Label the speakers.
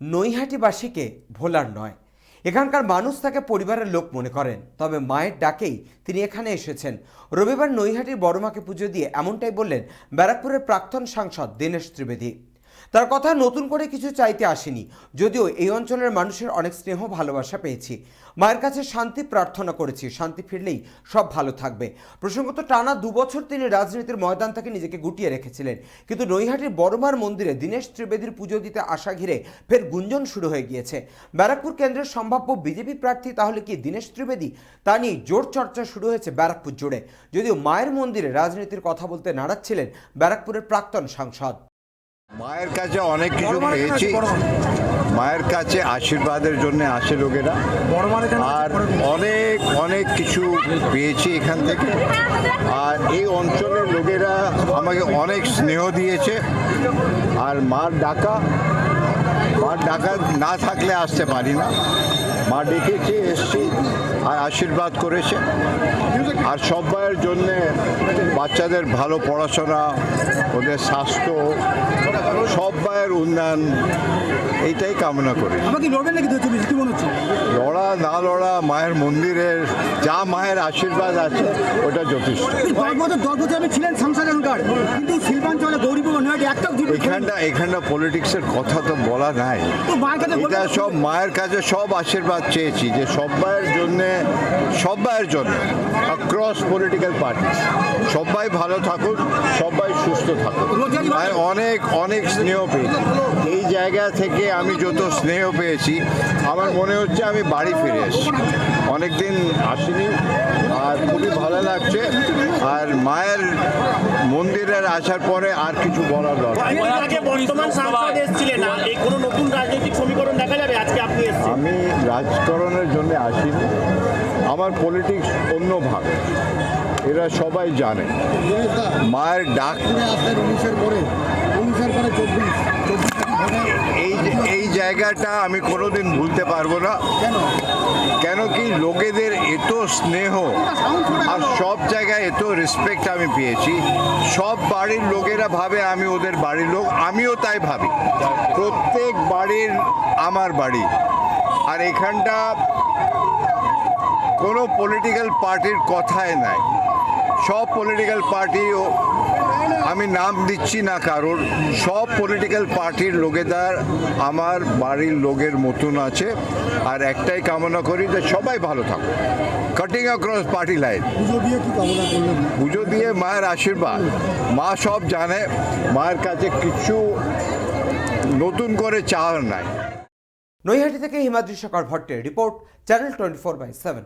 Speaker 1: নৈহাটিবাসীকে ভোলার নয়। এখানকার মানুষ তাকে পরিবারের লোক মনে করেন, তবে মায়ের ডাকেই তিনি এখানে এসেছেন। রবিবার নৈহাটির বড়মাকে পুজো দিয়ে এমনটাই বললেন ব্যারাকপুরের প্রাক্তন সাংসদ দীনেশ ত্রিবেদী। তার কথা নতুন করে কিছু চাইতে আসেনি। যদিও এই অঞ্চলের মানুষের অনেক স্নেহ, ভালোবাসা পেয়েছি। মায়ের কাছে শান্তি প্রার্থনা করেছি, শান্তি ফিরলেই সব ভালো থাকবে। প্রসঙ্গত টানা দুবছর তিনি রাজনীতির ময়দান থেকে নিজেকে গুটিয়ে রেখেছিলেন। কিন্তু নৈহাটির বড়মার মন্দিরে দীনেশ ত্রিবেদীর পুজো দিতে আসা ঘিরে ফের গুঞ্জন শুরু হয়ে গিয়েছে। ব্যারাকপুর কেন্দ্রের সম্ভাব্য বিজেপি প্রার্থী তাহলে কি দীনেশ ত্রিবেদী? তা নিয়ে জোর চর্চা শুরু হয়েছে ব্যারাকপুর জুড়ে। যদিও মায়ের মন্দিরে রাজনীতির কথা বলতে নাড়াচ্ছিলেন ব্যারাকপুরের প্রাক্তন সাংসদ।
Speaker 2: মায়ের কাছে অনেক কিছু পেয়েছি মায়ের কাছে আশীর্বাদের জন্য আসে লোকেরা। আর অনেক অনেক কিছু পেয়েছি এখান থেকে। আর এই অঞ্চলের লোকেরা আমাকে অনেক স্নেহ দিয়েছে। আর মার ডাকা মার ডাকা না থাকলে আসতে পারি না। মা ডেকেছে এসছি আর আশীর্বাদ করেছে। আর সবাইয়ের জন্যে বাচ্চাদের ভালো পড়াশোনা ওদের স্বাস্থ্য সবাইয়ের উন্নয়ন এইটাই কামনা করি। লড়া না লড়া মায়ের মন্দিরের যা মায়ের আশীর্বাদ আছে ওটা যথেষ্ট। এখানটা এখানটা পলিটিক্সের কথা তো বলা নাই। এটা সব মায়ের কাছে সব আশীর্বাদ চেয়েছি যে সবাইয়ের জন্য সবাইয়ের জন্য অক্রস পলিটিক্যাল পার্টি সবাই ভালো থাকুক সবাই সুস্থ থাকুক। অনেক অনেক স্নেহ পেয়েছি। এই জায়গা থেকে আমি যত স্নেহ পেয়েছি আমার মনে হচ্ছে আমি বাড়ি ফিরে এসেছি। অনেকদিন আসিনি আর খুবই ভালো লাগছে। আর মায়ের মন্দিরের আসার পরে আর কিছু বলার দরকার নেই।
Speaker 3: এর আগে বর্তমান সাংসদ এসেছিলেন আর এই কোনো নতুন রাজনৈতিক সমীকরণ দেখা যাবে? আজকে আপনি এসেছেন।
Speaker 2: আমি রাজকরণের জন্য আসিনি। আমার পলিটিক্স অন্য ভাগ। এরা সবাই জানে। মায়ের ডাক এই এই জায়গাটা আমি কোনোদিন ভুলতে পারব না। কেন? কি লোকেদের এত স্নেহ আর সব জায়গায় এত রেসপেক্ট আমি পেয়েছি। সব বাড়ির লোকেরা ভাবে আমি ওদের বাড়ির লোক আমিও তাই ভাবি। প্রত্যেক বাড়ির আমার বাড়ি। আর এখানটা কোনো পলিটিক্যাল পার্টির কথাই নাই। সব পলিটিক্যাল পার্টি আমি নাম দিচ্ছি না কারোর। সব পলিটিক্যাল পার্টির লোকেদার আমার বাড়ির লোকের মতন আছে। আর একটাই কামনা করি যে সবাই ভালো থাকুক। কাটিং অ্যাক্রস পার্টি লাইন
Speaker 4: পুজো দিয়ে কি কামনা করলেন?
Speaker 2: পুজো দিয়ে মায়ের আশীর্বাদ। মা সব জানে মায়ের কাছে কিছু নতুন করে চাওয়ার নাই।
Speaker 1: নৈহাটি থেকে Himadri Shekhar ভট্টের report channel twenty four by seven.